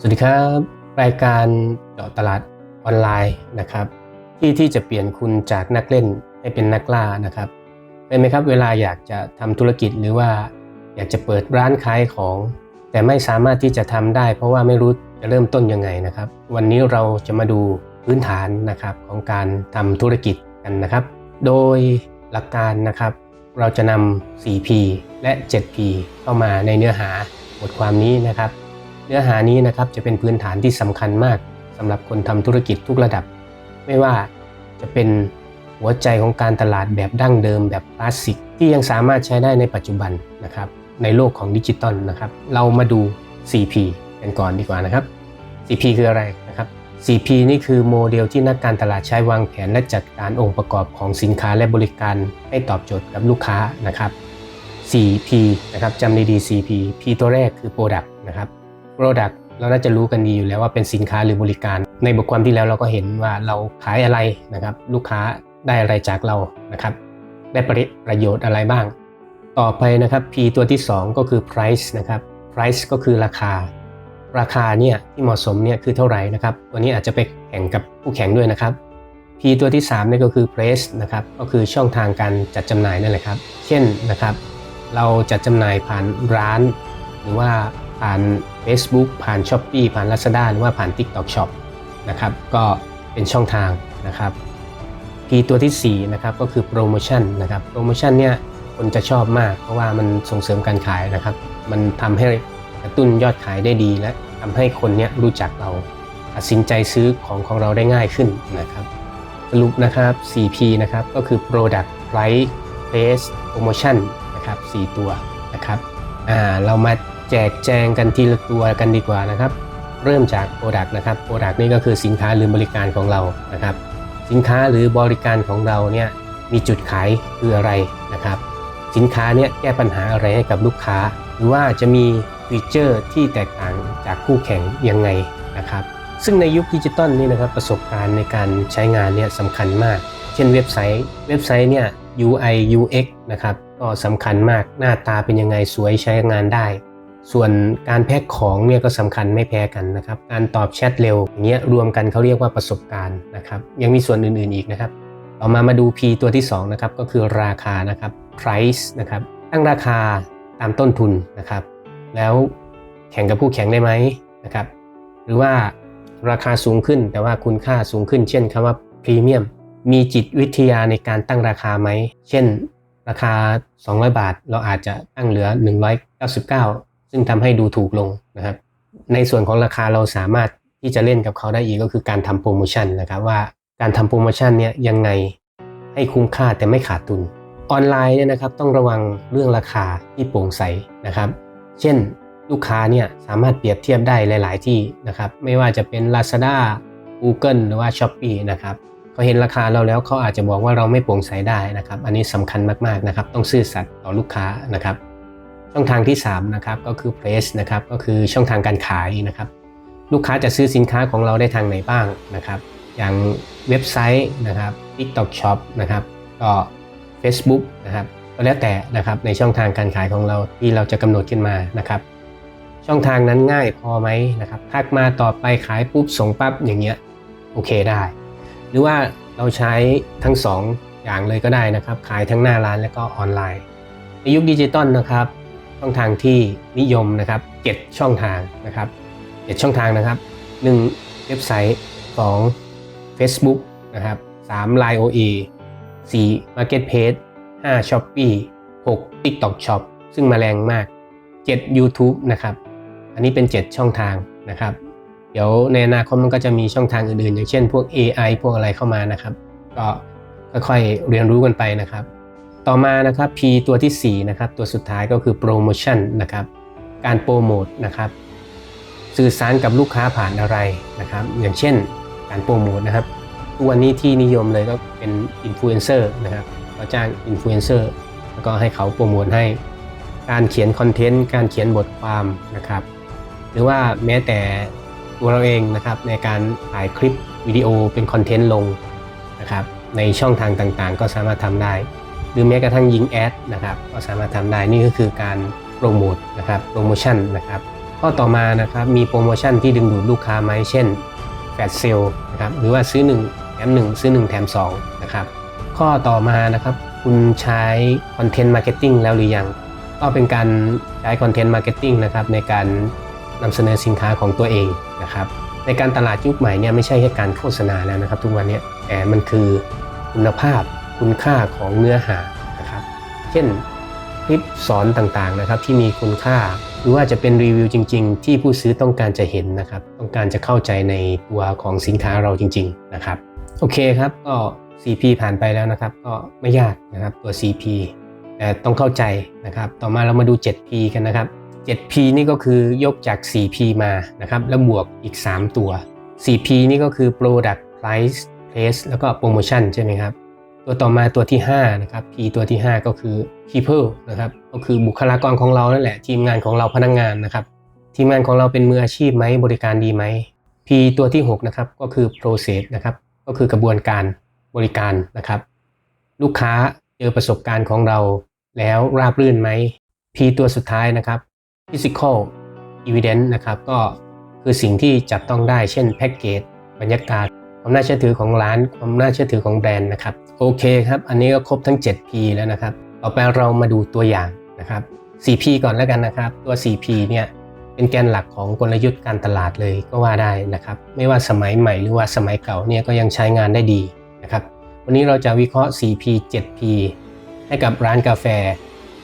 สวัสดีครับ รายการเจาะตลาดออนไลน์นะครับ ที่ที่จะเปลี่ยนคุณจากนักเล่นให้เป็นนักล่านะครับเป็นไหมครับเวลาอยากจะทำธุรกิจหรือว่าอยากจะเปิดร้านขายของ แต่ไม่สามารถที่จะทำได้ เพราะว่าไม่รู้จะเริ่มต้นยังไงนะครับ วันนี้เราจะมาดูพื้นฐานนะครับของการทำธุรกิจกันนะครับ โดยหลักการนะครับ เราจะนำ 4P และ 7P เข้ามาในเนื้อหาบทความนี้นะครับ เนื้อหานี้นะครับจะเป็นพื้นฐานที่สำคัญมากสำหรับคนทำธุรกิจทุกระดับ ไม่ว่าจะเป็นหัวใจของการตลาดแบบดั้งเดิมแบบคลาสสิก ที่ยังสามารถใช้ได้ในปัจจุบันนะครับในโลกของดิจิตอลนะครับเรามาดู 4P กันก่อนดีกว่านะครับ 4P คืออะไรนะครับ 4P นี่คือโมเดลที่นักการตลาดใช้วางแผนและจัดการองค์ประกอบของสินค้าและบริการให้ตอบโจทย์กับลูกค้านะครับ 4P นะครับจำดีๆ 4P P ตัวแรกคือ Product นะครับ Product เราน่าจะรู้กันดีอยู่แล้วว่าเป็นสินค้าหรือบริการ ในบทความที่แล้วเราก็เห็นว่าเราขายอะไรนะครับ ลูกค้าได้อะไรจากเรานะครับ ได้ประโยชน์อะไรบ้าง ต่อไปนะครับ P ตัวที่ 2 ก็คือ price นะครับ price ก็คือราคา ราคาเนี่ยที่เหมาะสมเนี่ยคือเท่าไหร่นะครับ ตัวนี้อาจจะไปแข่งกับคู่แข่งด้วยนะครับ P ตัวที่3นี่ก็คือ place นะครับ ก็คือช่องทางการจัดจำหน่ายนั่นแหละครับ เช่นนะครับ เราจัดจำหน่ายผ่านร้าน หรือว่า ผ่าน Facebook ผ่าน s h อ p e e ผ่าน Lazada หรือว่าผ่าน TikTok Shop นะครับก็เป็นช่องทางนะครับ P ตัวที่4นะครับก็คือโปรโมชั่นนะครับโปรโมชั่นเนี่ยคนจะชอบมาก เพราะว่ามันส่งเสริมการขายนะครับ มันทำให้กระตุ้นยอดขายได้ดีและทำให้คนเนี้ยรู้จักเราตัดสินใจซื้อของของเราได้ง่ายขึ้นนะครับ สรุปนะครับ 4P นะครับก็คือ Product Price Place Promotion นะครับ4ตัวนะครับอ่าเรามา แจกแจงกันทีละตัวกันดีกว่านะครับ เริ่มจาก Product นะครับ Product นี่ก็คือสินค้าหรือบริการของเรานะครับ สินค้าหรือบริการของเราเนี่ยมีจุดขายคืออะไรนะครับ สินค้าเนี่ยแก้ปัญหาอะไรให้กับลูกค้า หรือว่าจะมีฟีเจอร์ที่แตกต่างจากคู่แข่งยังไงนะครับ ซึ่งในยุคดิจิตอลนี่นะครับประสบการณ์ในการใช้งานเนี่ยสำคัญมาก เช่นเว็บไซต์ เว็บไซต์เนี่ย UI UX นะครับก็สำคัญมากหน้าตาเป็นยังไงสวยใช้งานได้ ส่วนการแพ็คของเนี่ยก็สำคัญไม่แพ้กันนะครับ การตอบแชทเร็วอย่างเงี้ยรวมกันเขาเรียกว่าประสบการณ์นะครับ ยังมีส่วนอื่นๆอีกนะครับ ต่อมามาดู P ตัวที่2นะครับก็คือราคานะครับ price นะครับ ตั้งราคาตามต้นทุนนะครับ แล้วแข่งกับคู่แข่งได้ไหมนะครับ หรือว่าราคาสูงขึ้นแต่ว่าคุณค่าสูงขึ้น เช่นคำว่าพรีเมียมมีจิตวิทยาในการตั้งราคาไหม เช่น ราคา 200 บาท เราอาจจะตั้งเหลือ 199 ซึ่งทำให้ดูถูกลงนะครับ ในส่วนของราคาเราสามารถที่จะเล่นกับเขาได้อีกก็คือการทำโปรโมชั่นนะครับว่าการทำโปรโมชั่นเนี่ยยังไงให้คุ้มค่าแต่ไม่ขาดทุน ออนไลน์เนี่ยนะครับต้องระวังเรื่องราคาที่โปร่งใสนะครับ เช่นลูกค้าเนี่ยสามารถเปรียบเทียบได้หลาย ๆ ที่นะครับ ไม่ว่าจะเป็น Lazada Google หรือว่า s h อ p e e นะครับเขาเห็นราคาเราแล้วเขาอาจจะบอกว่าเราไม่โปร่งใสได้นะครับ อันนี้สำคัญมาก ๆ นะครับ ต้องซื่อสัตย์ต่อลูกค้านะครับ ช่องทางที่3นะครับก็คือ Place นะครับก็คือช่องทางการขายนะครับลูกค้าจะซื้อสินค้าของเราได้ทางไหนบ้างนะครับ อย่างเว็บไซต์นะครับ TikTok Shop นะครับก็ Facebook นะครับก็แล้วแต่นะครับในช่องทางการขายของเราที่เราจะกำหนดขึ้นมานะครับช่องทางนั้นง่ายพอไหมนะครับทักมาต่อไปขายปุ๊บส่งปั๊บอย่างเงี้ยโอเคได้ หรือว่าเราใช้ทั้ง2อย่างเลยก็ได้นะครับ ขายทั้งหน้าร้านและก็ออนไลน์ ในยุคดิจิตอลนะครับ ช่องทางที่นิยมนะครับ 7 ช่องทางนะครับ 7 ช่องทางนะครับ 1. เว็บไซต์ 2. Facebook นะครับ 3. Line OA 4. Marketplace 5. Shopee 6. TikTok Shop ซึ่งมาแรงมาก 7. YouTube นะครับ อันนี้เป็น 7 ช่องทางนะครับ เดี๋ยวในอนาคตมันก็จะมีช่องทางอื่นๆ อย่างเช่นพวก AI พวกอะไรเข้ามานะครับ ก็ค่อยๆเรียนรู้กันไปนะครับ ต่อมานะครับ P ตัวที่4นะครับตัวสุดท้ายก็คือโปรโมชั่นนะครับการโปรโมทนะครับสื่อสารกับลูกค้าผ่านอะไรนะครับ อย่างเช่นการโปรโมทนะครับทุกวันนี้ที่นิยมเลยก็เป็นอินฟลูเอนเซอร์นะครับเราจ้างอินฟลูเอนเซอร์แล้วก็ให้เขาโปรโมทให้ การเขียนคอนเทนต์การเขียนบทความนะครับ หรือว่าแม้แต่ตัวเราเองนะครับในการถ่ายคลิปวิดีโอเป็นคอนเทนต์ลงนะครับในช่องทางต่างๆ ก็สามารถทำได้ หรือแม้กระทั่งยิงแอดนะครับก็สามารถทำได้นี่ก็คือการโปรโมทนะครับโปรโมชั่นนะครับข้อต่อมานะครับมีโปรโมชั่นที่ดึงดูดลูกค้าไหมเช่นแฟลชเซลนะครับหรือว่าซื้อ 1 แถม 1 ซื้อ 1 แถม2นะครับข้อต่อมานะครับคุณใช้คอนเทนต์มาร์เก็ตติ้งแล้วหรือยังก็เป็นการใช้คอนเทนต์มาร์เก็ตติ้งนะครับในการนำเสนอสินค้าของตัวเองนะครับในการตลาดยุคใหม่เนี่ยไม่ใช่แค่การโฆษณาแล้วนะครับ ทุกวันนี้แต่มันคือคุณภาพ คุณค่าของเนื้อหานะครับ เช่นคลิปสอนต่างๆนะครับที่มีคุณค่า หรือว่าจะเป็นรีวิวจริง ๆ ที่ผู้ซื้อต้องการจะเห็นนะครับ ต้องการจะเข้าใจในตัวของสินค้าเราจริง ๆ นะครับ โอเคครับก็ CP ผ่านไปแล้วนะครับ ก็ไม่ยากนะครับตัว CP แต่ต้องเข้าใจนะครับ ต่อมาเรามาดู 7P กันนะครับ 7P นี่ก็คือยกจาก 4P มานะครับ แล้วบวกอีก 3 ตัว 4P นี่ก็คือ Product Price Place แล้วก็ Promotion ใช่ไหมครับ ตัวต่อมาตัวที่ 5 นะครับ P ตัวที่ 5 ก็คือ People นะครับ ก็คือบุคลากรของเรานั่นแหละ ทีมงานของเราพนักงงานนะครับ ทีมงานของเราเป็นมืออาชีพไหมบริการดีไหม P ตัวที่ 6 นะครับ ก็คือ Process นะครับ ก็คือกระบวนการบริการนะครับ ลูกค้าเจอประสบการณ์ของเราแล้วราบรื่นไหม P ตัวสุดท้ายนะครับ physical evidence นะครับ ก็คือสิ่งที่จับต้องได้ เช่นแพ็กเกจบรรยากาศความน่าเชื่อถือของร้าน ความน่าเชื่อถือของแบรนด์นะครับ โอเคครับ อันนี้ก็ครบทั้ง 7P แล้วนะครับ ต่อไปเรามาดูตัวอย่างนะครับ 4P ก่อนแล้วกันนะครับ ตัว 4P เนี่ยเป็นแกนหลักของกลยุทธ์การตลาดเลยก็ว่าได้นะครับ ไม่ว่าสมัยใหม่หรือว่าสมัยเก่าเนี่ยก็ยังใช้งานได้ดีนะครับ วันนี้เราจะวิเคราะห์ 4P 7P ให้กับร้านกาแฟ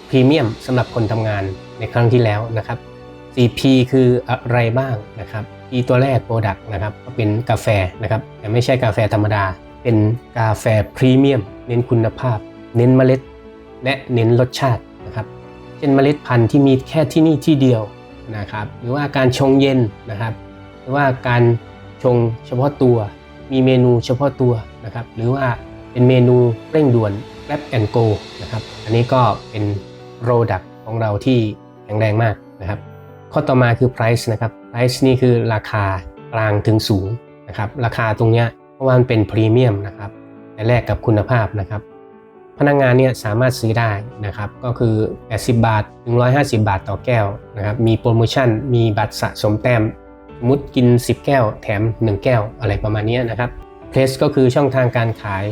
พรีเมียมสำหรับคนทำงานในครั้งที่แล้วนะครับ 4P คืออะไรบ้างนะครับ P ตัวแรก Product นะครับก็เป็นกาแฟนะครับแต่ไม่ใช่กาแฟธรรมดา เป็นกาแฟพรีเมียม เน้นคุณภาพ เน้นเมล็ด และเน้นรสชาตินะครับ เช่นเมล็ดพันธุ์ที่มีแค่ที่นี่ที่เดียวนะครับ หรือว่าการชงเย็นนะครับ หรือว่าการชงเฉพาะตัว มีเมนูเฉพาะตัวนะครับ หรือว่าเป็นเมนูเร่งด่วน grab and go นะครับ อันนี้ก็เป็น product ของเราที่แข็งแรงมากนะครับ ข้อต่อมาคือ price นะครับ price นี่คือราคากลางถึงสูงนะครับ ราคาตรงเนี้ย เพราะว่ามันเป็นพรีเมียมนะครับแต่แลกกับคุณภาพนะครับ พนักงงานเนี่ยสามารถซื้อได้นะครับ ก็คือ 80 บาทถึง150 บาทต่อแก้วนะครับ มีโปรโมชั่น มีบัตรสะสมแต้มสมมติกิน 10 แก้ว แถม 1 แก้วอะไรประมาณนี้นะครับ Place ก็คือช่องทางการขาย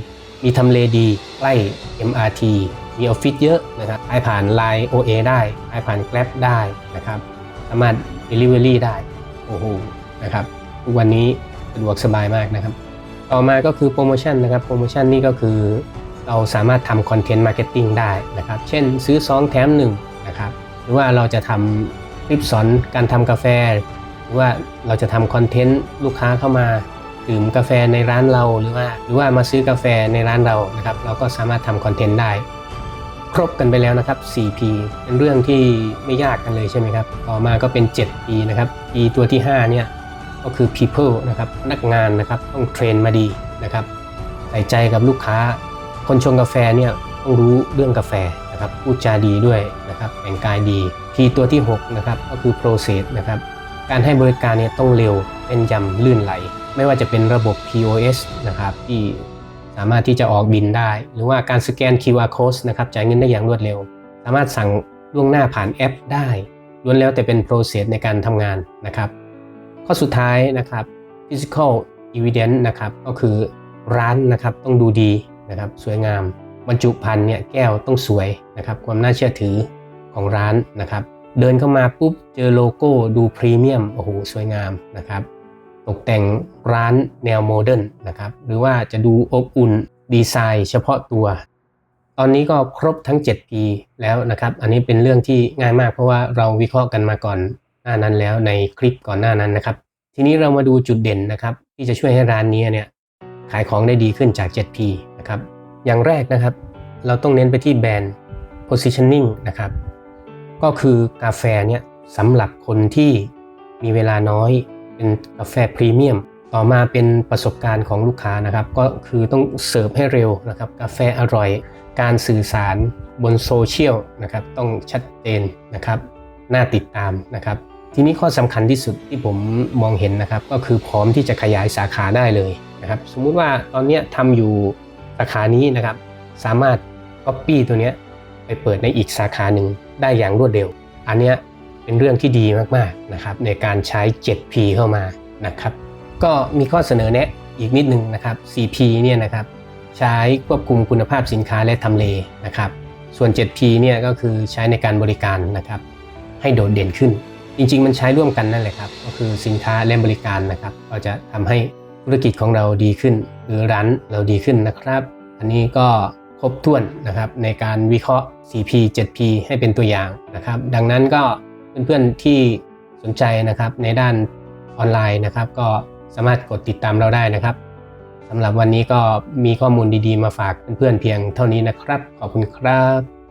มีทำเลดีใกล้ MRT มีออฟฟิศเยอะนะครับขายผ่าน Line OA ได้ขายผ่าน Grab ได้นะครับ สามารถ Delivery ได้ โอ้โห นะครับ ทุกวันนี้สะดวกสบายมากนะครับ ต่อมาก็คือโปรโมชั่นนะครับโปรโมชั่นนี่ก็คือเราสามารถทำคอนเทนต์มาร์เก็ตติ้งได้นะครับ เช่นซื้อ 2 แถม1นะครับหรือว่าเราจะทำคลิปสอนการทำกาแฟ หรือว่าเราจะทำคอนเทนต์ลูกค้าเข้ามาดื่มกาแฟในร้านเราหรือว่า หรือว่ามาซื้อกาแฟในร้านเรานะครับ เราก็สามารถทำคอนเทนต์ได้ ครบกันไปแล้วนะครับ 4P เป็นเรื่องที่ไม่ยากกันเลยใช่ไหมครับ ต่อมาก็เป็น 7P นะครับ P ตัวที่ 5 เนี่ย ก็คือ people นะครับนักงานนะครับต้องเทรนมาดีนะครับใส่ใจกับลูกค้า คนชงกาแฟเนี่ยต้องรู้เรื่องกาแฟนะครับพูดจาดีด้วยนะครับแต่งกายดี P ตัวที่6นะครับก็คือ process นะครับการให้บริการเนี่ยต้องเร็วเป็นยำลื่นไหล ไม่ว่าจะเป็นระบบ POS นะครับที่สามารถที่จะออกบินได้ หรือว่าการสแกน QR code นะครับจ่ายเงินได้อย่างรวดเร็ว สามารถสั่งล่วงหน้าผ่านแอปได้ล้วนแล้วแต่เป็น process ในการทำงานนะครับ ข้อสุดท้ายนะครับ physical evidence นะครับก็คือร้านนะครับต้องดูดีนะครับสวยงามบรรจุภัณฑ์เนี่ยแก้วต้องสวยนะครับความน่าเชื่อถือของร้านนะครับ เดินเข้ามาปุ๊บเจอโลโก้ดูพรีเมียมโอ้โหสวยงามนะครับตกแต่งร้านแนวโมเดิร์นนะครับหรือว่าจะดูอบอุ่นดีไซน์เฉพาะตัว ตอนนี้ก็ครบทั้ง 7 ปีแล้วนะครับ อันนี้เป็นเรื่องที่ง่ายมากเพราะว่าเราวิเคราะห์กันมาก่อน หน้านั้นแล้วในคลิปก่อนหน้านั้นนะครับ ทีนี้เรามาดูจุดเด่นนะครับ ที่จะช่วยให้ร้านนี้เนี่ยขายของได้ดีขึ้นจาก 7P นะครับ อย่างแรกนะครับ เราต้องเน้นไปที่แบรนด์ positioning นะครับ ก็คือกาแฟเนี่ยสำหรับคนที่มีเวลาน้อยเป็นกาแฟพรีเมียมต่อมาเป็นประสบการณ์ของลูกค้านะครับ ก็คือต้องเสิร์ฟให้เร็วนะครับ กาแฟอร่อย การสื่อสารบนโซเชียลนะครับ ต้องชัดเจนนะครับ น่าติดตามนะครับ ทีนี้ข้อสำคัญที่สุดที่ผมมองเห็นนะครับ ก็คือพร้อมที่จะขยายสาขาได้เลยนะครับ สมมุติว่าตอนนี้ยทำอยู่สาขานี้นะครับ สามารถ Copy ตัวนี้ไปเปิดในอีกสาขาหนึ่งได้อย่างรวดเร็ว อันนี้เป็นเรื่องที่ดีมากๆนะครับ ในการใช้ 7P เข้ามานะครับ ก็มีข้อเสนอแนะอีกนิดนึงนะครับ 4P เนี่ยนะครับใช้ควบคุมคุณภาพสินค้าและทำเลนะครับ ส่วน 7P เนี่ยก็คือใช้ในการบริการนะครับ ให้โดดเด่นขึ้น จริง ๆ มันใช้ร่วมกันนั่นแหละครับ ก็คือสินค้าและบริการนะครับก็จะทำให้ธุรกิจของเราดีขึ้น หรือร้านเราดีขึ้นนะครับ อันนี้ก็ครบถ้วนนะครับในการวิเคราะห์ 4P 7P ให้เป็นตัวอย่างนะครับ ดังนั้นก็เพื่อนๆที่สนใจนะครับในด้านออนไลน์นะครับ ก็สามารถกดติดตามเราได้นะครับสำหรับวันนี้ก็มีข้อมูลดีๆ มาฝากเพื่อนๆเพียงเท่านี้นะครับ ขอบคุณครับ